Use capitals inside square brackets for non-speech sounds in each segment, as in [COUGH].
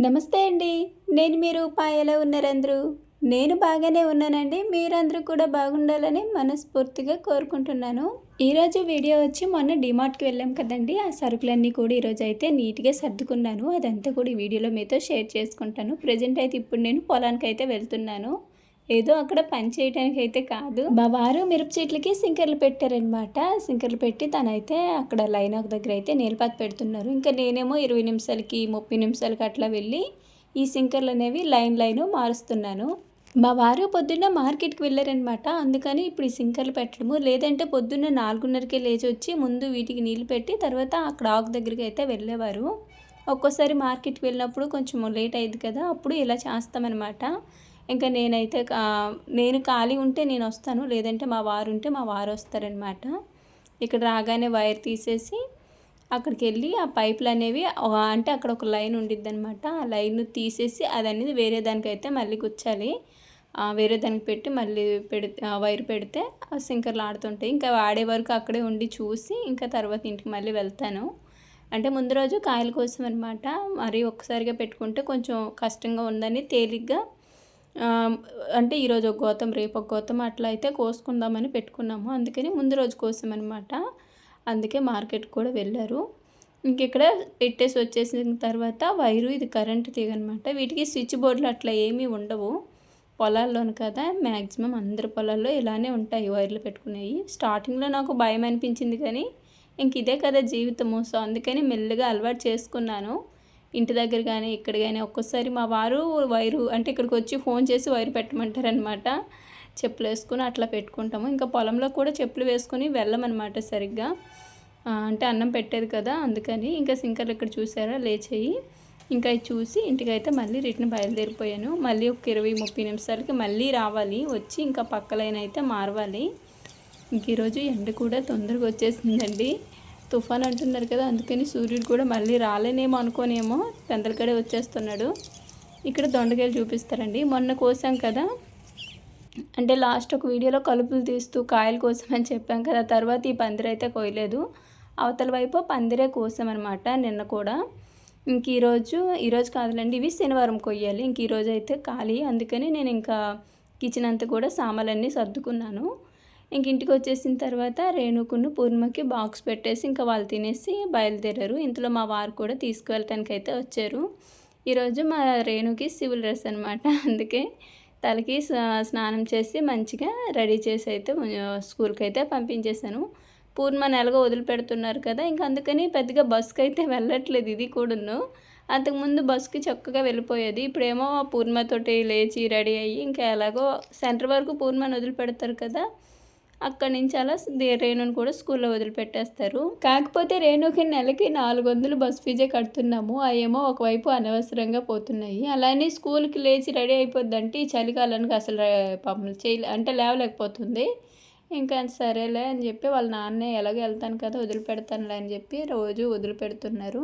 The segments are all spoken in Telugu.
నమస్తే అండి. నేను మీ రూపాయలో ఉన్నారందరూ నేను బాగానే ఉన్నానండి. మీరందరూ కూడా బాగుండాలని మనస్ఫూర్తిగా కోరుకుంటున్నాను. ఈరోజు వీడియో వచ్చి మొన్న డిమార్ట్కి వెళ్ళాం కదండి. ఆ సరుకులన్నీ కూడా ఈరోజు అయితే నీట్గా సర్దుకున్నాను. అదంతా కూడా ఈ వీడియోలో మీతో షేర్ చేసుకుంటాను. ప్రజెంట్ అయితే ఇప్పుడు నేను పొలానికి అయితే వెళ్తున్నాను. ఏదో అక్కడ పని చేయడానికి అయితే కాదు. మా వారు మిరప చెట్లకి సింకర్లు పెట్టారనమాట సింకర్లు పెట్టి తనైతే అక్కడ లైన్ ఒక దగ్గర అయితే నీలపాతి పెడుతున్నారు. ఇంకా నేనేమో ఇరవై నిమిషాలకి ముప్పై నిమిషాలకి అట్లా వెళ్ళి ఈ సింకర్లు అనేవి లైన్ లైన్ మారుస్తున్నాను. మా వారు పొద్దున్న మార్కెట్కి వెళ్ళారనమాట అందుకని ఇప్పుడు ఈ సింకర్లు పెట్టడము. లేదంటే పొద్దున్న నాలుగున్నరకే లేచి వచ్చి ముందు వీటికి నీళ్ళు పెట్టి తర్వాత అక్కడ ఆకు దగ్గరికి అయితే వెళ్ళేవారు. ఒక్కోసారి మార్కెట్కి వెళ్ళినప్పుడు కొంచెం లేట్ అయ్యింది కదా. అప్పుడు ఇలా చేస్తామన్నమాట. ఇంకా నేనైతే నేను ఖాళీ ఉంటే నేను వస్తాను లేదంటే మా వారు ఉంటే మా వారు వస్తారనమాట ఇక్కడ రాగానే వైర్ తీసేసి అక్కడికి వెళ్ళి ఆ పైపులు అనేవి అంటే అక్కడ ఒక లైన్ ఉండిద్ది అనమాట ఆ లైన్ తీసేసి అది అనేది వేరే దానికైతే మళ్ళీ గుచ్చాలి. వేరే దానికి పెట్టి మళ్ళీ పెడితే వైర్ పెడితే ఆ సింకర్లు ఆడుతుంటాయి. ఇంకా వాడే వరకు అక్కడే ఉండి చూసి ఇంకా తర్వాత ఇంటికి మళ్ళీ వెళ్తాను. అంటే ముందు రోజు కాయల కోసం అనమాట మరి ఒక్కసారిగా పెట్టుకుంటే కొంచెం కష్టంగా ఉందని తేలిగ్గా అంటే ఈరోజు ఒక గోతం రేపు ఒక గోతం అట్లా అయితే కోసుకుందామని పెట్టుకున్నాము. అందుకని ముందు రోజు కోసామన్నమాట. అందుకే మార్కెట్ కూడా వెళ్ళారు. ఇంక ఇక్కడ పెట్టేసి వచ్చేసిన తర్వాత వైరు ఇది కరెంట్ తీగ అనమాట వీటికి స్విచ్ బోర్డులు అట్లా ఏమీ ఉండవు. పొలాల్లోను కదా. మ్యాక్సిమం అందరి పొలాల్లో ఇలానే ఉంటాయి వైర్లు పెట్టుకునేవి. స్టార్టింగ్లో నాకు భయం అనిపించింది కానీ ఇంక ఇదే కదా జీవితము. సో అందుకని మెల్లగా అలవాటు చేసుకున్నాను. ఇంటి దగ్గర కానీ ఇక్కడ కానీ ఒక్కోసారి మా వారు వైరు అంటే ఇక్కడికి వచ్చి ఫోన్ చేసి వైరు పెట్టమంటారనమాట చెప్పులు వేసుకుని అట్లా పెట్టుకుంటాము. ఇంకా పొలంలో కూడా చెప్పులు వేసుకొని వెళ్ళమన్నమాట సరిగ్గా. అంటే అన్నం పెట్టేది కదా అందుకని ఇంకా సింకర్లు ఇక్కడ చూసారా? లేచేయి. ఇంకా చూసి ఇంటికైతే మళ్ళీ రిటర్న్ బయలుదేరిపోయాను. మళ్ళీ ఒక ఇరవై ముప్పై నిమిషాలకి మళ్ళీ రావాలి. వచ్చి ఇంకా పక్కలైన అయితే మారవాలి. ఇంక ఈరోజు ఎండ కూడా తొందరగా వచ్చేసిందండి. తుఫాన్ అంటున్నారు కదా అందుకని సూర్యుడు కూడా మళ్ళీ రాలేనేమో అనుకోనేమో పెందలకడే వచ్చేస్తున్నాడు. ఇక్కడ దొండకాయలు చూపిస్తారండి. మొన్న కోసాం కదా. అంటే లాస్ట్ ఒక వీడియోలో కలుపులు తీస్తూ కాయలు కోసం అని చెప్పాం కదా తర్వాత ఈ పందిరి అయితే కోయలేదు. అవతల వైపు పందిరే కోసామన్నమాట నిన్న కూడా. ఇంక ఈరోజు ఈరోజు కాదులండి ఇవి శనివారం కొయ్యాలి. ఇంక ఈరోజు అయితే ఖాళీ. అందుకని నేను ఇంకా కిచెన్ అంతా కూడా సామాన్లన్నీ సర్దుకున్నాను. ఇంక ఇంటికి వచ్చేసిన తర్వాత రేణుకును పూర్ణకి బాక్స్ పెట్టేసి ఇంకా వాళ్ళు తినేసి బయలుదేరారు. ఇంతలో మా వారు కూడా తీసుకువెళ్ళటానికి అయితే వచ్చారు. ఈరోజు మా రేణుకి సివిల్ డ్రెస్ అనమాట అందుకే తలకి స్నానం చేసి మంచిగా రెడీ చేసి అయితే స్కూల్కి అయితే పంపించేశాను. పూర్ణ నెలగా వదిలిపెడుతున్నారు కదా ఇంకా అందుకని పెద్దగా బస్సుకి అయితే వెళ్ళట్లేదు ఇది కూడాను. అంతకుముందు బస్సుకి చక్కగా వెళ్ళిపోయేది. ఇప్పుడేమో పూర్ణతోటి లేచి రెడీ అయ్యి ఇంకా ఎలాగో సెంటర్ వరకు పూర్ణని వదిలిపెడతారు కదా అక్కడి నుంచి అలా రేణుని కూడా స్కూల్లో వదిలిపెట్టేస్తారు. కాకపోతే రేణుకి నెలకి నాలుగు వందలు బస్ ఫీజే కడుతున్నాము. అవేమో ఒకవైపు అనవసరంగా పోతున్నాయి. అలానే స్కూల్కి లేచి రెడీ అయిపోద్దంటే ఈ చలికాలానికి అసలు పంపలు చేయలే అంటే లేవలేకపోతుంది. ఇంకా సరేలే అని చెప్పి వాళ్ళ నాన్నే ఎలాగో వెళ్తాను కదా వదిలిపెడతానులే అని చెప్పి రోజు వదిలిపెడుతున్నారు.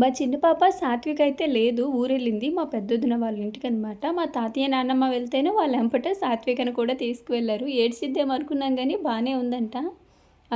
మా చిన్న పాప సాత్విక్ అయితే లేదు ఊరెళ్ళింది. మా పెద్దొద్దున వాళ్ళ ఇంటికి అనమాట మా తాతయ్య నాన్నమ్మ వెళ్తేనే వాళ్ళ వెంపట సాత్వికను కూడా తీసుకువెళ్ళారు. ఏడ్చిద్దామనుకున్నాం కానీ బాగానే ఉందంట.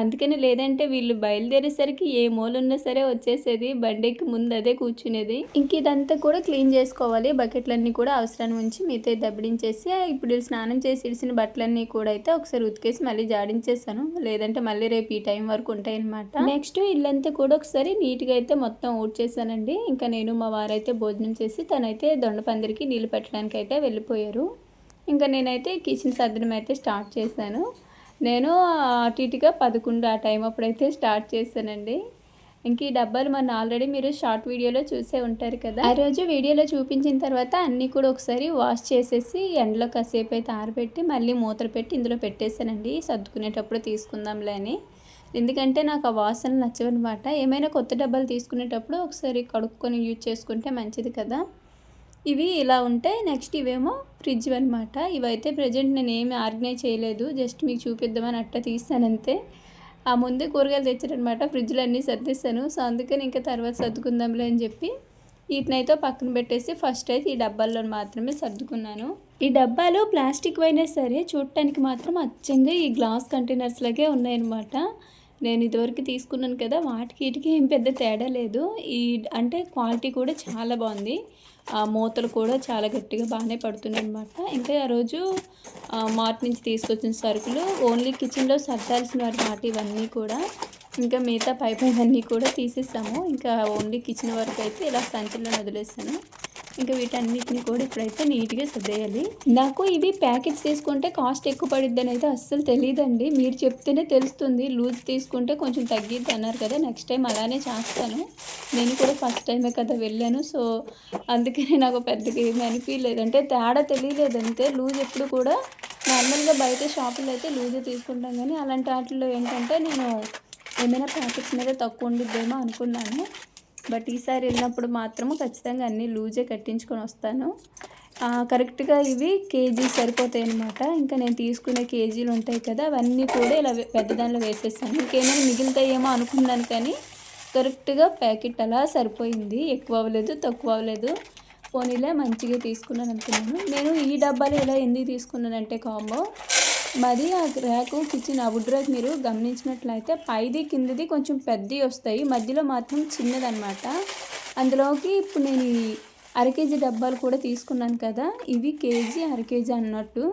అందుకని లేదంటే వీళ్ళు బయలుదేరేసరికి ఏ మూలున్నా సరే వచ్చేసేది బండికి ముందు అదే కూర్చునేది. ఇంక ఇదంతా కూడా క్లీన్ చేసుకోవాలి. బకెట్లన్నీ కూడా అవసరాన్ని ఉంచి మీతో దబ్బడించేసి ఇప్పుడు స్నానం చేసి ఇడిసిన బట్టలన్నీ కూడా అయితే ఒకసారి ఉతికేసి మళ్ళీ జాడించేసాను లేదంటే మళ్ళీ రేపు ఈ టైం వరకు ఉంటాయి అనమాట నెక్స్ట్ ఇల్లంతా కూడా ఒకసారి నీట్గా అయితే మొత్తం ఊడ్చేసానండి ఇంకా నేను మా వారైతే భోజనం చేసి తనైతే దొండపందిరికి నీళ్ళు పెట్టడానికి అయితే వెళ్ళిపోయారు. ఇంకా నేనైతే కిచెన్ సర్దడం అయితే స్టార్ట్ చేశాను. నేను అటు ఇటుగా పదకొండు ఆ టైం అప్పుడైతే స్టార్ట్ చేశానండి. ఇంక ఈ డబ్బాలు మన ఆల్రెడీ మీరు షార్ట్ వీడియోలో చూసే ఉంటారు కదా. ఆ రోజు వీడియోలో చూపించిన తర్వాత అన్నీ కూడా ఒకసారి వాష్ చేసేసి ఎండలో కాసేపు అయితే ఆరబెట్టి మళ్ళీ మూతలు పెట్టి ఇందులో పెట్టేశానండి. సర్దుకునేటప్పుడు తీసుకుందాంలే అని. ఎందుకంటే నాకు ఆ వాసన నచ్చవన్నమాట. ఏమైనా కొత్త డబ్బాలు తీసుకునేటప్పుడు ఒకసారి కడుక్కొని యూజ్ చేసుకుంటే మంచిది కదా. ఇవి ఇలా ఉంటాయి నెక్స్ట్ ఇవేమో ఫ్రిడ్జ్ అనమాట ఇవైతే ప్రజెంట్ నేను ఏమి ఆర్గనైజ్ చేయలేదు. జస్ట్ మీకు చూపిద్దామని అట్టా తీస్తాను అంతే. ఆ ముందే కూరగాయలు తెచ్చారనమాట ఫ్రిడ్జ్లో అన్నీ సర్దిస్తాను సో అందుకని ఇంకా తర్వాత సర్దుకుందాంలే అని చెప్పి వీటినైతే పక్కన పెట్టేసి ఫస్ట్ అయితే ఈ డబ్బాల్లో మాత్రమే సర్దుకున్నాను. ఈ డబ్బాలు ప్లాస్టిక్ అయినా సరే చూడటానికి మాత్రం అచ్చంగా ఈ గ్లాస్ కంటైనర్స్ లాగే ఉన్నాయన్నమాట. నేను ఇదివరకు తీసుకున్నాను కదా వాటికి వీటికి ఏం పెద్ద తేడా లేదు. ఈ అంటే క్వాలిటీ కూడా చాలా బాగుంది. మూతలు కూడా చాలా గట్టిగా బాగానే పడుతున్నాయి అనమాట ఇంకా ఆ రోజు మార్ట్ నుంచి తీసుకొచ్చిన సరుకులు ఓన్లీ కిచెన్లో సర్దాల్సిన వారి మాట ఇవన్నీ కూడా ఇంకా మిగతా పై పైవన్నీ కూడా తీసేసాము. ఇంకా ఓన్లీ కిచెన్ వరకు అయితే ఇలా సంచుల్లో వదిలేసాను. ఇంకా వీటన్నిటిని కూడా ఇప్పుడైతే నీట్గా సర్దేయాలి. నాకు ఇవి ప్యాకెట్స్ తీసుకుంటే కాస్ట్ ఎక్కువ పడిద్దని అయితే అస్సలు తెలియదండి మీరు చెప్తేనే తెలుస్తుంది. లూజ్ తీసుకుంటే కొంచెం తగ్గిద్ది అన్నారు కదా నెక్స్ట్ టైం అలానే చేస్తాను. నేను కూడా ఫస్ట్ టైమే కదా వెళ్ళాను. సో అందుకనే నాకు పెద్దగా ఏమి అనిపించలేదు అంటే తేడా తెలియలేదు అంతే. లూజ్ ఎప్పుడు కూడా నార్మల్గా బయట షాపుల్లో అయితే లూజ్ తీసుకుంటాం కానీ అలాంటి వాటిల్లో ఏంటంటే నేను ఏమైనా ప్యాకెట్స్ మీద తక్కువ ఉండిద్దేమో అనుకున్నాను. బట్ ఈసారి వెళ్ళినప్పుడు మాత్రము ఖచ్చితంగా అన్నీ లూజే కట్టించుకొని వస్తాను. కరెక్ట్గా ఇవి కేజీ సరిపోతాయి అనమాట ఇంకా నేను తీసుకునే కేజీలు ఉంటాయి కదా అవన్నీ కూడా ఇలా పెద్ద దానిలో వేసేస్తాను. ఇంకేమైనా మిగులుతాయేమో అనుకున్నాను కానీ కరెక్ట్గా ప్యాకెట్ అలా సరిపోయింది. ఎక్కువ అవ్వలేదు తక్కువ అవ్వలేదు. పోనీలే మంచిగా తీసుకున్నాను అనుకున్నాను. నేను ఈ డబ్బాలు ఇలా ఎందుకు తీసుకున్నానంటే కాంబో మరి ఆ ర్యాకు కిచెన్ ఆ వుడ్ ర్యాక్ మీరు గమనించినట్లయితే పైది కిందది కొంచెం పెద్దవి వస్తాయి. మధ్యలో మాత్రం చిన్నదనమాట అందులోకి ఇప్పుడు నేను ఈ అర కేజీ డబ్బాలు కూడా తీసుకున్నాను కదా. ఇవి కేజీ అర కేజీ అన్నట్టు.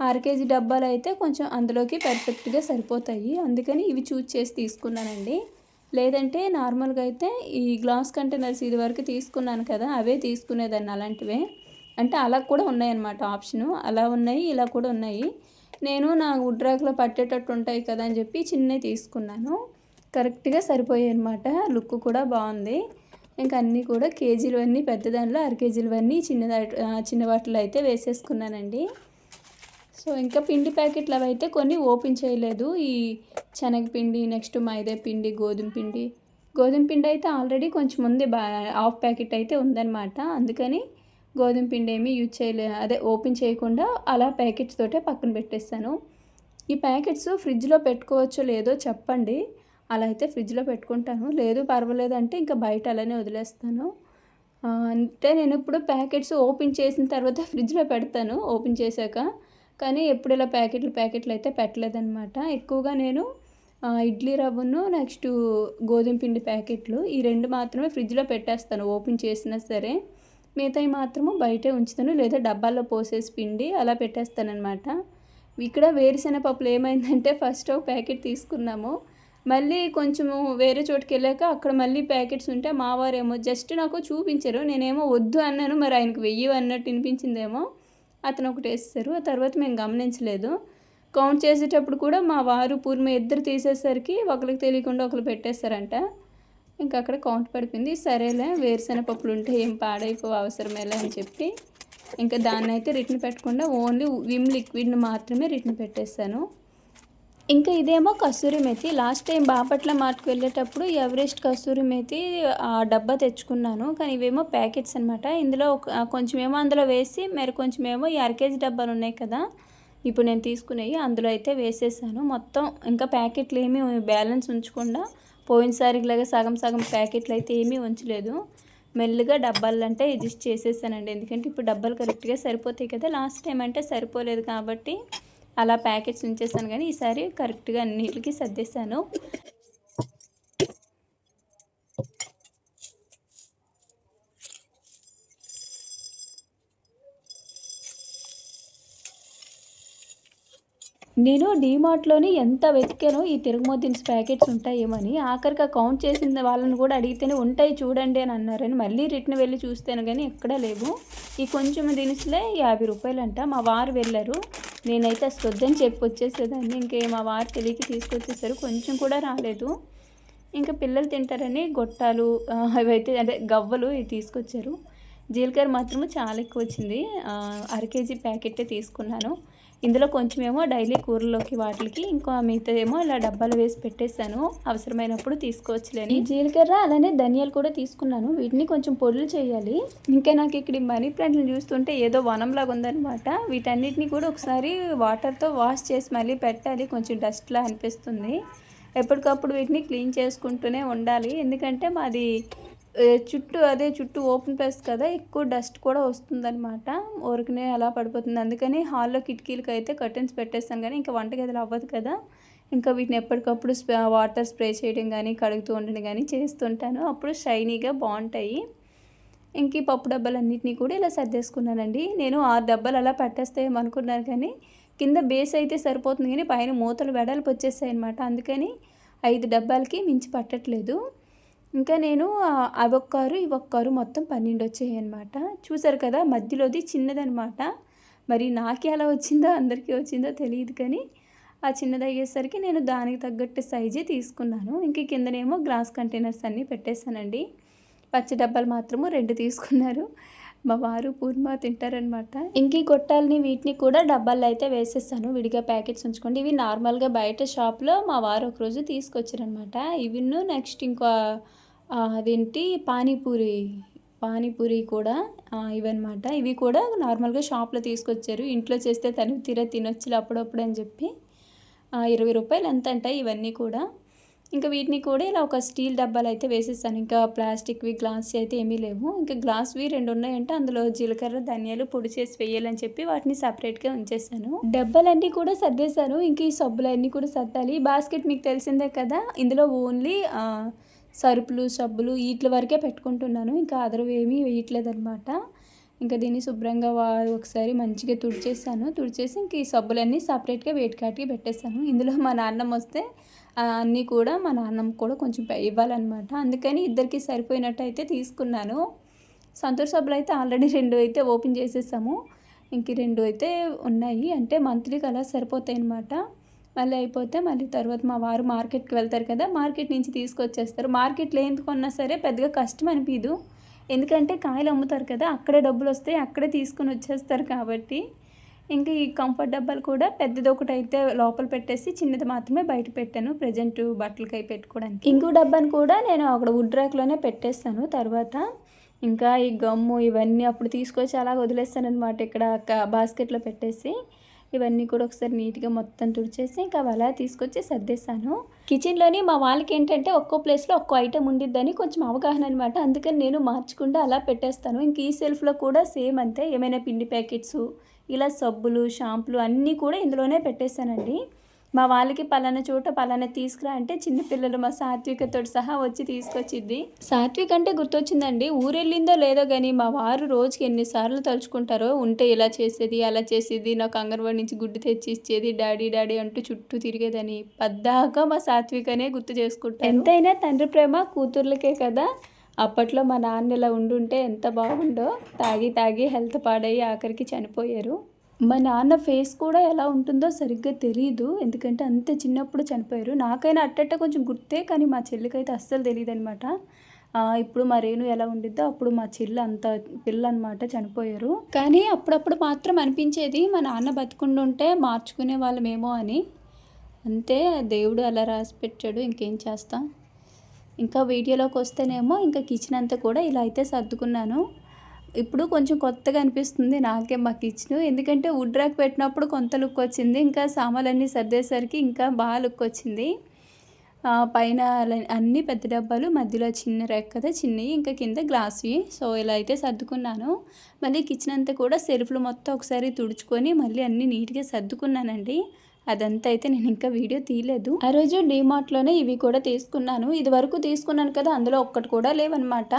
అర కేజీ డబ్బాలు అయితే కొంచెం అందులోకి పర్ఫెక్ట్గా సరిపోతాయి. అందుకని ఇవి చూజ్ చేసి తీసుకున్నానండి. లేదంటే నార్మల్గా అయితే ఈ గ్లాస్ కంటైనర్స్ ఇది వరకు తీసుకున్నాను కదా అవే తీసుకునేదాన్ని అలాంటివే. అంటే అలా కూడా ఉన్నాయన్నమాట ఆప్షను అలా ఉన్నాయి ఇలా కూడా ఉన్నాయి. నేను నా వుడ్ పట్టేటట్టు ఉంటాయి కదా అని చెప్పి చిన్నవి తీసుకున్నాను. కరెక్ట్గా సరిపోయాయి అనమాట లుక్ కూడా బాగుంది. ఇంకా అన్నీ కూడా కేజీలు అన్నీ పెద్ద దానిలో అర కేజీలు చిన్న చిన్న వాటిలో అయితే వేసేసుకున్నానండి. సో ఇంకా పిండి ప్యాకెట్లు అవి అయితే కొన్ని ఓపెన్ చేయలేదు. ఈ శనగపిండి నెక్స్ట్ మైదా పిండి గోధుమ పిండి. గోధుమ పిండి అయితే ఆల్రెడీ కొంచెం ముందే బా హాఫ్ ప్యాకెట్ అయితే ఉందన్నమాట. అందుకని గోధుమ పిండి ఏమీ యూజ్ చేయలే అదే ఓపెన్ చేయకుండా అలా ప్యాకెట్స్ తోటే పక్కన పెట్టేస్తాను. ఈ ప్యాకెట్స్ ఫ్రిడ్జ్లో పెట్టుకోవచ్చో లేదో చెప్పండి. అలా అయితే ఫ్రిడ్జ్లో పెట్టుకుంటాను. లేదు పర్వాలేదు అంటే ఇంకా బయట అలానే వదిలేస్తాను. అంటే నేను ఇప్పుడు ప్యాకెట్స్ ఓపెన్ చేసిన తర్వాత [LAUGHS] ఫ్రిడ్జ్లో పెడతాను ఓపెన్ చేశాక. కానీ ఎప్పుడు ఇలా ప్యాకెట్లు ప్యాకెట్లు అయితే పెట్టలేదన్నమాట. ఎక్కువగా నేను ఇడ్లీ రవ్వను నెక్స్ట్ గోధుమ పిండి ప్యాకెట్లు ఈ రెండు మాత్రమే ఫ్రిడ్జ్లో పెట్టేస్తాను ఓపెన్ చేసినా సరే. మిగతాయి మాత్రము బయటే ఉంచుతాను. లేదా డబ్బాల్లో పోసేసి పిండి అలా పెట్టేస్తానమాట ఇక్కడ వేరుశెనగపప్పులు ఏమైందంటే ఫస్ట్ ఒక ప్యాకెట్ తీసుకున్నాము. మళ్ళీ కొంచెము వేరే చోటుకి వెళ్ళాక అక్కడ మళ్ళీ ప్యాకెట్స్ ఉంటే మా వారేమో జస్ట్ నాకు చూపించారు. నేనేమో వద్దు అన్నాను. మరి ఆయనకు వెయ్యి అన్నట్టు వినిపించిందేమో. అతను ఒకటి వేస్తారు ఆ తర్వాత మేము గమనించలేదు. కౌంట్ చేసేటప్పుడు కూడా మా వారు పూర్మ ఇద్దరు తీసేసరికి ఒకరికి తెలియకుండా ఒకరు పెట్టేస్తారంట ఇంకా అక్కడ కౌంట్ పడిపోయింది. సరేలే వేరుశెనగపప్పులు ఉంటే ఏం పాడైపో అవసరమేలా అని చెప్పి. ఇంకా దాన్ని అయితే రిటర్న్ పెట్టకుండా ఓన్లీ విమ్ లిక్విడ్ని మాత్రమే రిటర్న్ పెట్టేస్తాను ఇంకా ఇదేమో కస్తూరి మేతి. లాస్ట్ టైం బాపట్ల మార్ట్కి వెళ్ళేటప్పుడు ఎవరెస్ట్ కస్తూరి మేతి ఆ డబ్బా తెచ్చుకున్నాను. కానీ ఇవేమో ప్యాకెట్స్ అనమాట ఇందులో ఒక కొంచెమేమో అందులో వేసి మరి కొంచెమేమో ఈ అరకేజీ డబ్బాలు ఉన్నాయి కదా ఇప్పుడు నేను తీసుకునేవి అందులో అయితే వేసేసాను. మొత్తం ఇంకా ప్యాకెట్లు ఏమీ బ్యాలెన్స్ ఉంచకుండా పోయినసారి ఇలాగే సగం సగం ప్యాకెట్లు అయితే ఏమీ ఉంచలేదు. మెల్లిగా డబ్బాలంటే అడ్జస్ట్ చేసేసానండి. ఎందుకంటే ఇప్పుడు డబ్బాలు కరెక్ట్గా సరిపోతాయి కదా. లాస్ట్ టైం అంటే సరిపోలేదు కాబట్టి అలా ప్యాకెట్స్ ఉంచేసాను. కానీ ఈసారి కరెక్ట్గా అన్నిటికీ సర్దేశాను. నేను డీమార్ట్లోని ఎంత వెతికానో ఈ తిరుగుమోతిన్స్ ప్యాకెట్స్ ఉంటాయేమని ఆఖరికి కౌంట్ చేసిన వాళ్ళని కూడా అడిగితేనే ఉంటాయి చూడండి అని అన్నారని మళ్ళీ రిటర్న్ వెళ్ళి చూస్తాను కానీ ఎక్కడా లేవు. ఈ కొంచెం దినుసులే యాభై రూపాయలంట. మా వారు వెళ్ళారు. నేనైతే అసలు వద్దని చెప్పి వచ్చేసేదాన్ని. ఇంకే మా వారు తెలియక తీసుకొచ్చేసారు. కొంచెం కూడా రాలేదు. ఇంకా పిల్లలు తింటారని గొట్టాలు అవైతే అదే గవ్వలు ఇవి తీసుకొచ్చారు. జీలకర్ర మాత్రము చాలా ఎక్కువ వచ్చింది. అర కేజీ ప్యాకెట్టే తీసుకున్నాను. ఇందులో కొంచెమేమో డైలీ కూరలోకి వాటికి ఇంకా మిగతాదేమో ఇలా డబ్బాలు వేసి పెట్టేశాను. అవసరమైనప్పుడు తీసుకోవచ్చులేని. జీలకర్ర అలానే ధనియాలు కూడా తీసుకున్నాను. వీటిని కొంచెం పొడులు చేయాలి. ఇంకా నాకు ఇక్కడ మనీ ప్లాంట్లు చూస్తుంటే ఏదో వనంలాగా ఉందనమాట వీటన్నిటిని కూడా ఒకసారి వాటర్తో వాష్ చేసి మళ్ళీ పెట్టాలి. కొంచెం డస్ట్లా అనిపిస్తుంది. ఎప్పటికప్పుడు వీటిని క్లీన్ చేసుకుంటూనే ఉండాలి. ఎందుకంటే మాది చుట్టూ అదే చుట్టూ ఓపెన్ ప్లేస్ కదా ఎక్కువ డస్ట్ కూడా వస్తుందన్నమాట. ఊరికనే అలా పడిపోతుంది. అందుకని హాల్లో కిటికీలకి అయితే కర్టన్స్ పెట్టేస్తాను కానీ ఇంకా వంటగదిలో అవ్వదు కదా. ఇంకా వీటిని ఎప్పటికప్పుడు స్ప్రే వాటర్ స్ప్రే చేయడం కానీ కడుగుతూ ఉండడం కానీ చేస్తుంటాను. అప్పుడు షైనీగా బాగుంటాయి. ఇంక ఈ పప్పు డబ్బాలన్నింటినీ కూడా ఇలా సర్దేసుకున్నానండి. నేను ఆరు డబ్బాలు అలా పట్టేస్తాయేమో అనుకున్నాను కానీ కింద బేస్ అయితే సరిపోతుంది కానీ పైన మూతలు వెడల్పు వచ్చేసాయి అనమాట అందుకని ఐదు డబ్బాలకి మించి పట్టట్లేదు. ఇంకా నేను అవొక్కారు అవి ఒక్కరు ఇవి మొత్తం పన్నెండు వచ్చాయి అనమాట చూసారు కదా మధ్యలోది చిన్నదనమాట మరి నాకు ఎలా వచ్చిందో అందరికీ వచ్చిందో తెలియదు కానీ ఆ చిన్నది అయ్యేసరికి నేను దానికి తగ్గట్టు సైజే తీసుకున్నాను. ఇంక కిందనేమో గ్లాస్ కంటైనర్స్ అన్నీ పెట్టేశానండి. పచ్చ డబ్బాలు మాత్రము రెండు తీసుకున్నారు. మా వారు పూర్ణ తింటారనమాట ఇంక గొట్టాలని వీటిని కూడా డబ్బాల్లో అయితే వేసేస్తాను. విడిగా ప్యాకెట్స్ ఉంచుకోండి. ఇవి నార్మల్గా బయట షాప్లో మా వారు ఒకరోజు తీసుకొచ్చారనమాట ఇవిను నెక్స్ట్ ఇంకో అదేంటి? పానీపూరి పానీపూరి కూడా ఇవన్నమాట. ఇవి కూడా నార్మల్గా షాప్లో తీసుకొచ్చారు. ఇంట్లో చేస్తే తను తీర తినొచ్చులే అప్పుడప్పుడు అని చెప్పి. ఇరవై రూపాయలు ఎంత అంటాయి ఇవన్నీ కూడా. ఇంకా వీటిని కూడా ఇలా ఒక స్టీల్ డబ్బాలు అయితే వేసేస్తాను. ఇంకా ప్లాస్టిక్వి గ్లాస్ అయితే ఏమీ లేవు. ఇంకా గ్లాస్వి రెండు ఉన్నాయంటే. అందులో జీలకర్ర ధనియాలు పొడి చేసి వేయాలని చెప్పి వాటిని సపరేట్గా ఉంచేసాను. డబ్బాలన్నీ కూడా సర్దేశాను. ఇంకా ఈ సబ్బులన్నీ కూడా సర్దాలి. బాస్కెట్ మీకు తెలిసిందే కదా? ఇందులో ఓన్లీ సరుపులు సబ్బులు వీటి వరకే పెట్టుకుంటున్నాను. ఇంకా అదరవి ఏమీ వేయట్లేదు అనమాట ఇంకా దీన్ని శుభ్రంగా వా ఒకసారి మంచిగా తుడిచేసాను. తుడిచేసి ఇంక ఈ సబ్బులన్నీ సపరేట్గా వేటికాటికి పెట్టేస్తాను. ఇందులో మా నాన్నం వస్తే అన్నీ కూడా మా నాన్నం కూడా కొంచెం ఇవ్వాలన్నమాట. అందుకని ఇద్దరికి సరిపోయినట్టు అయితే తీసుకున్నాను. సంతూర్ సబ్బులు అయితే ఆల్రెడీ రెండు అయితే ఓపెన్ చేసేసాము. ఇంక రెండు అయితే ఉన్నాయి. అంటే మంత్లీకి అలా సరిపోతాయి అన్నమాట మళ్ళీ అయిపోతే మళ్ళీ తర్వాత మా వారు మార్కెట్కి వెళ్తారు కదా మార్కెట్ నుంచి తీసుకొచ్చేస్తారు. మార్కెట్లో ఏం కొన్నా సరే పెద్దగా కష్టం అనిపించదు ఎందుకంటే కాయలు అమ్ముతారు కదా అక్కడే డబ్బులు వస్తాయి అక్కడే తీసుకొని వచ్చేస్తారు కాబట్టి. ఇంకా ఈ కంఫర్ట్ డబ్బాలు కూడా పెద్దది ఒకటి అయితే లోపల పెట్టేసి చిన్నది మాత్రమే బయట పెట్టాను ప్రజెంట్ బట్టలకై పెట్టుకోవడానికి. ఇంకో డబ్బాని కూడా నేను అక్కడ వుడ్ ర్యాక్లోనే పెట్టేస్తాను. తర్వాత ఇంకా ఈ గమ్ము ఇవన్నీ అప్పుడు తీసుకొచ్చి అలా వదిలేస్తాను అనమాట ఇక్కడ బాస్కెట్లో పెట్టేసి. ఇవన్నీ కూడా ఒకసారి నీట్గా మొత్తం తుడిచేసి ఇంకా అలా తీసుకొచ్చి సర్దేశాను. కిచెన్లోని మా వాళ్ళకి ఏంటంటే ఒక్కో ప్లేస్లో ఒక్కో ఐటెం ఉండిద్దని కొంచెం అవగాహన అనమాట అందుకని నేను మార్చకుండా అలా పెట్టేస్తాను. ఇంక ఈ సెల్ఫ్లో కూడా సేమ్ అంతే. ఏమైనా పిండి ప్యాకెట్స్ ఇలా సబ్బులు షాంపులు అన్నీ కూడా ఇందులోనే పెట్టేశానండి. మా వాళ్ళకి పలానా చోట పలానా తీసుకురా అంటే చిన్నపిల్లలు మా సాత్వికతో సహా వచ్చి తీసుకొచ్చింది. సాత్విక్ అంటే గుర్తొచ్చిందండి ఊరెళ్ళిందో లేదో కానీ మా వారు రోజుకి ఎన్నిసార్లు తలుచుకుంటారో ఉంటే ఇలా చేసేది అలా చేసేది నాకు అంగన్వాడి నుంచి గుడ్డు తెచ్చి ఇచ్చేది డాడీ డాడీ అంటూ చుట్టూ తిరిగేదని పద్దాక మా సాత్వికనే గుర్తు చేసుకుంటారు. ఎంతైనా తండ్రి ప్రేమ కూతుర్లకే కదా. అప్పట్లో మా నాన్న ఇలా ఉండుంటే ఎంత బాగుండో. తాగి తాగి హెల్త్ పాడయ్యి ఆఖరికి చనిపోయారు. మా నాన్న ఫేస్ కూడా ఎలా ఉంటుందో సరిగ్గా తెలియదు ఎందుకంటే అంత చిన్నప్పుడు చనిపోయారు. నాకైనా అట్టట్ట కొంచెం గుర్తే కానీ మా చెల్లికైతే అస్సలు తెలియదు అనమాట ఇప్పుడు మా రేణు ఎలా ఉండిద్దో అప్పుడు మా చెల్లి అంత పిల్ల అనమాట చనిపోయారు. కానీ అప్పుడప్పుడు మాత్రం అనిపించేది మా నాన్న బతుకుండుంటే మార్చుకునే వాళ్ళమేమో అని. అంతే దేవుడు అలా రాసి పెట్టాడు ఇంకేం చేస్తాం? ఇంకా వీడియోలోకి వస్తేనేమో ఇంకా కిచెన్ అంతా కూడా ఇలా అయితే సర్దుకున్నాను. ఇప్పుడు కొంచెం కొత్తగా అనిపిస్తుంది నాకే మా కిచెన్ ఎందుకంటే వుడ్ ర్యాక్ పెట్టినప్పుడు కొంత లుక్ వచ్చింది. ఇంకా సామాన్లన్నీ సర్దేసరికి ఇంకా బాగా లుక్ వచ్చింది. పైన అన్ని పెద్ద డబ్బాలు మధ్యలో చిన్న ర్యాక్ కదా చిన్నవి ఇంకా కింద గ్లాస్వి సో ఇలా అయితే సర్దుకున్నాను. మళ్ళీ కిచెన్ అంతా కూడా సెల్ఫ్లు మొత్తం ఒకసారి తుడుచుకొని మళ్ళీ అన్నీ నీట్గా సర్దుకున్నానండి. అదంతా అయితే నేను ఇంకా వీడియో తీయలేదు. ఆ రోజు డీమార్ట్లోనే ఇవి కూడా తీసుకున్నాను. ఇది వరకు తీసుకున్నాను కదా అందులో ఒక్కటి కూడా లేవన్నమాట.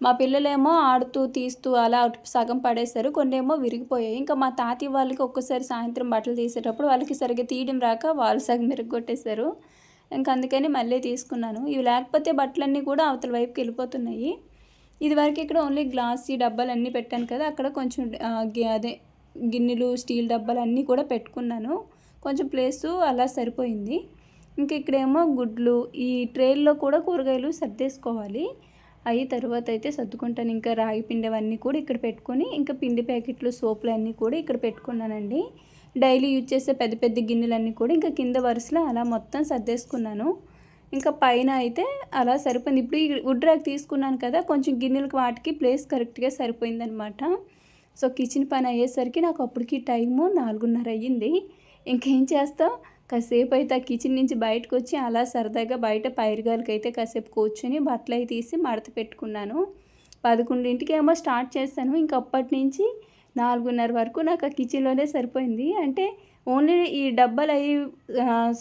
మా పిల్లలేమో ఆడుతూ తీస్తూ అలా సగం పడేశారు. కొన్ని ఏమో విరిగిపోయాయి. ఇంకా మా తాతయ్య వాళ్ళకి ఒక్కసారి సాయంత్రం బట్టలు తీసేటప్పుడు వాళ్ళకి సరిగ్గా తీయడం రాక వాళ్ళు సగం విరగొట్టేశారు. ఇంకా అందుకని మళ్ళీ తీసుకున్నాను. ఇవి లేకపోతే బట్టలన్నీ కూడా అవతల వైపుకి వెళ్ళిపోతున్నాయి. ఇదివరకు ఇక్కడ ఓన్లీ గ్లాస్ ఈ డబ్బాలు అన్నీ పెట్టాను కదా అక్కడ కొంచెం అదే గిన్నెలు స్టీల్ డబ్బాలు అన్నీ కూడా పెట్టుకున్నాను. కొంచెం ప్లేసు అలా సరిపోయింది. ఇంక ఇక్కడేమో గుడ్లు ఈ ట్రేల్లో కూడా కూరగాయలు సర్దేసుకోవాలి. అవి తర్వాత అయితే సర్దుకుంటాను. ఇంకా రాగి పిండి అవన్నీ కూడా ఇక్కడ పెట్టుకొని ఇంకా పిండి ప్యాకెట్లు సోపులు అన్నీ కూడా ఇక్కడ పెట్టుకున్నానండి. డైలీ యూజ్ చేసే పెద్ద పెద్ద గిన్నెలన్నీ కూడా ఇంకా కింద వరుసలో అలా మొత్తం సర్దేసుకున్నాను. ఇంకా పైన అయితే అలా సరిపోయింది. ఇప్పుడు ఈ వుడ్ ర్యాక్ తీసుకున్నాను కదా కొంచెం గిన్నెలకు వాటికి ప్లేస్ కరెక్ట్గా సరిపోయిందనమాట. సో కిచెన్ పని అయ్యేసరికి నాకు అప్పటికి టైము నాలుగున్నర అయ్యింది. ఇంకేం చేస్తావు కాసేపు అయితే ఆ కిచెన్ నుంచి బయటకు వచ్చి అలా సరదాగా బయట పైరుగాలకి అయితే కాసేపు కూర్చొని బట్టలు అవి తీసి మడత పెట్టుకున్నాను. పదకొండింటికి ఏమో స్టార్ట్ చేస్తాను ఇంక అప్పటి నుంచి నాలుగున్నర వరకు నాకు ఆ కిచెన్లోనే సరిపోయింది. అంటే ఓన్లీ ఈ డబ్బాలు అవి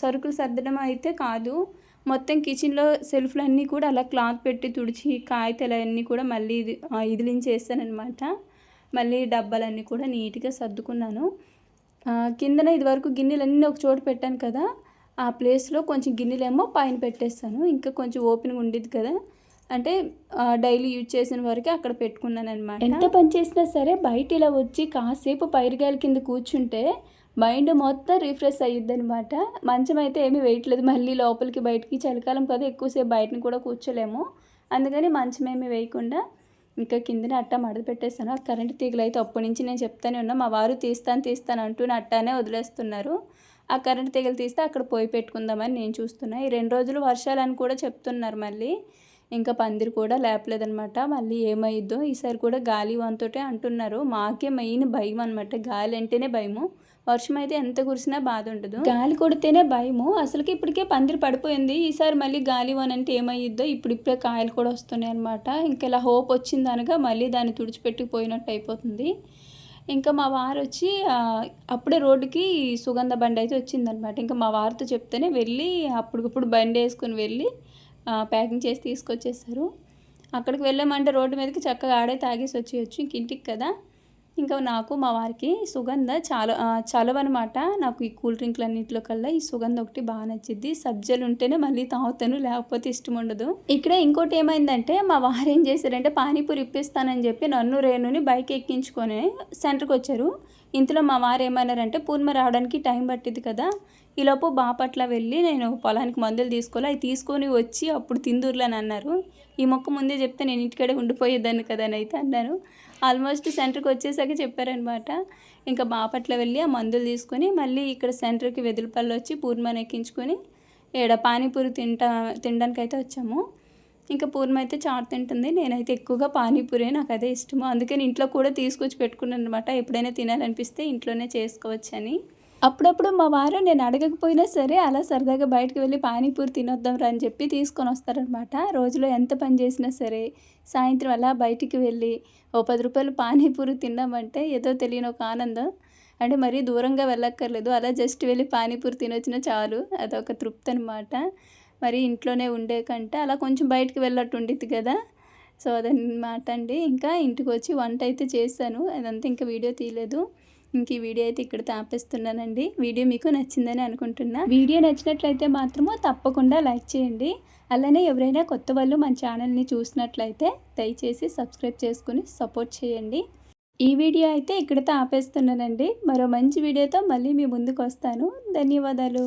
సరుకులు సర్దడం అయితే కాదు. మొత్తం కిచెన్లో సెల్ఫ్లన్నీ కూడా అలా క్లాత్ పెట్టి తుడిచి కాగితాలు అన్నీ కూడా మళ్ళీ ఇది ఇదిలించేస్తానమాట మళ్ళీ డబ్బాలన్నీ కూడా నీట్గా సర్దుకున్నాను. కిందన ఇదివరకు గిన్నెలన్నీ ఒక చోట పెట్టాను కదా ఆ ప్లేస్లో కొంచెం గిన్నెలేమో పైన పెట్టేస్తాను. ఇంకా కొంచెం ఓపెన్గా ఉండేది కదా అంటే డైలీ యూజ్ చేసిన వరకే అక్కడ పెట్టుకున్నాను అనమాట ఎంత పని చేసినా సరే బయట ఇలా వచ్చి కాసేపు పైరుగాయల కింద కూర్చుంటే మైండ్ మొత్తం రిఫ్రెష్ అయ్యిద్ది అనమాట మంచం అయితే ఏమీ వేయట్లేదు. మళ్ళీ లోపలికి బయటికి చలికాలం కదా ఎక్కువసేపు బయటని కూడా కూర్చోలేము. అందుకని మంచం ఏమీ వేయకుండా ఇంకా కిందనే అట్ట మడత పెట్టేస్తాను ఆ కరెంట్ తీగలు అయితే అప్పటి నుంచి నేను చెప్తానే ఉన్నా మా వారు తీస్తాను తీస్తాను అంటూ అట్టానే వదిలేస్తున్నారు. ఆ కరెంట్ తీగలు తీస్తే అక్కడ పోయి పెట్టుకుందామని నేను చూస్తున్నా. ఈ రెండు రోజులు వర్షాలని కూడా చెప్తున్నారు మళ్ళీ. ఇంకా పందిరి కూడా లేపలేదనమాట మళ్ళీ ఏమైద్దో ఈసారి కూడా గాలి వంతోటే అంటున్నారు. మాకే మెయిన్ భయం అనమాట గాలి అంటేనే భయము. వర్షం అయితే ఎంత కురిసినా బాధ ఉండదు గాలి కొడితేనే భయము. అసలుకి ఇప్పటికే పందిరి పడిపోయింది. ఈసారి మళ్ళీ గాలి వనంటే ఏమయ్యిద్దో ఇప్పుడు ఇప్పుడే కాయలు కూడా వస్తున్నాయి అనమాట ఇంకా ఇలా హోప్ వచ్చింది అనగా మళ్ళీ దాన్ని తుడిచిపెట్టుకుపోయినట్టు అయిపోతుంది. ఇంకా మా వారు వచ్చి అప్పుడే రోడ్డుకి సుగంధ బండి అయితే వచ్చిందనమాట ఇంకా మా వారితో చెప్తేనే వెళ్ళి అప్పటికప్పుడు బండి వేసుకుని వెళ్ళి ప్యాకింగ్ చేసి తీసుకొచ్చేసారు అక్కడికి వెళ్ళామంటే రోడ్డు మీదకి చక్కగా ఆడే తాగేసి వచ్చేయచ్చు. ఇంక ఇంటికి కదా. ఇంకా నాకు మా వారికి సుగంధ చాలా చలవనమాట. నాకు ఈ కూల్ డ్రింక్లు అన్నింటిలో కల్లా ఈ సుగంధ ఒకటి బాగా నచ్చింది సబ్జలు ఉంటేనే మళ్ళీ తాగుతాను లేకపోతే ఇష్టం ఉండదు. ఇక్కడ ఇంకోటి ఏమైందంటే మా వారు ఏం చేశారంటే పానీపూరి ఇప్పిస్తానని చెప్పి నన్ను రేణుని బైక్ ఎక్కించుకొని సెంటర్కి వచ్చారు. ఇంతలో మా వారు ఏమన్నారంటే పూర్ణమ రావడానికి టైం పట్టింది కదా. ఈలోపు బాపట్ల వెళ్ళి నేను పొలానికి మందులు తీసుకోవాలి. అవి తీసుకొని వచ్చి అప్పుడు తిందూరులని అన్నారు. ఈ మొక్క ముందే చెప్తే నేను ఇంటికాడే ఉండిపోయేదాన్ని కదా అని అయితే అన్నారు. ఆల్మోస్ట్ సెంటర్కి వచ్చేసాక చెప్పారనమాట ఇంకా బాపట్ల వెళ్ళి ఆ మందులు తీసుకొని మళ్ళీ ఇక్కడ సెంటర్కి వెదులుపల్లి వచ్చి పూర్మాన్ని ఎక్కించుకొని ఏడ పానీపూరి తింటా తినడానికి అయితే వచ్చాము. ఇంకా పూర్మ అయితే చాట్ తింటుంది. నేనైతే ఎక్కువగా పానీపూరి నాకు అదే ఇష్టము. అందుకని ఇంట్లో కూడా తీసుకొచ్చి పెట్టుకున్నాను అనమాట ఎప్పుడైనా తినాలనిపిస్తే ఇంట్లోనే చేసుకోవచ్చని. అప్పుడప్పుడు మా వారు నేను అడగకపోయినా సరే అలా సరదాగా బయటకు వెళ్ళి పానీపూరి తినొద్దాం రా అని చెప్పి తీసుకొని వస్తారనమాట రోజులో ఎంత పని చేసినా సరే సాయంత్రం అలా బయటికి వెళ్ళి ఓ పది రూపాయలు పానీపూరి తిన్నామంటే ఏదో తెలియని ఒక ఆనందం. అంటే మరీ దూరంగా వెళ్ళక్కర్లేదు. అలా జస్ట్ వెళ్ళి పానీపూరి తినొచ్చినా చాలు. అదొక తృప్తి అనమాట మరి ఇంట్లోనే ఉండే కంటే అలా కొంచెం బయటకు వెళ్ళట్టు ఉండిద్ది కదా. సో అదనమాట అండి. ఇంకా ఇంటికి వచ్చి వంట అయితే చేశాను. అదంతా ఇంకా వీడియో తీయలేదు. ఇంక ఈ వీడియో అయితే ఇక్కడ తాపేస్తున్నానండి. వీడియో మీకు నచ్చిందని అనుకుంటున్నా. వీడియో నచ్చినట్లయితే మాత్రము తప్పకుండా లైక్ చేయండి. అలానే ఎవరైనా కొత్త వాళ్ళు మన ఛానల్ని చూసినట్లయితే దయచేసి సబ్స్క్రైబ్ చేసుకుని సపోర్ట్ చేయండి. ఈ వీడియో అయితే ఇక్కడితో ఆపేస్తున్నానండి మరో మంచి వీడియోతో మళ్ళీ మీ ముందుకు వస్తాను. ధన్యవాదాలు.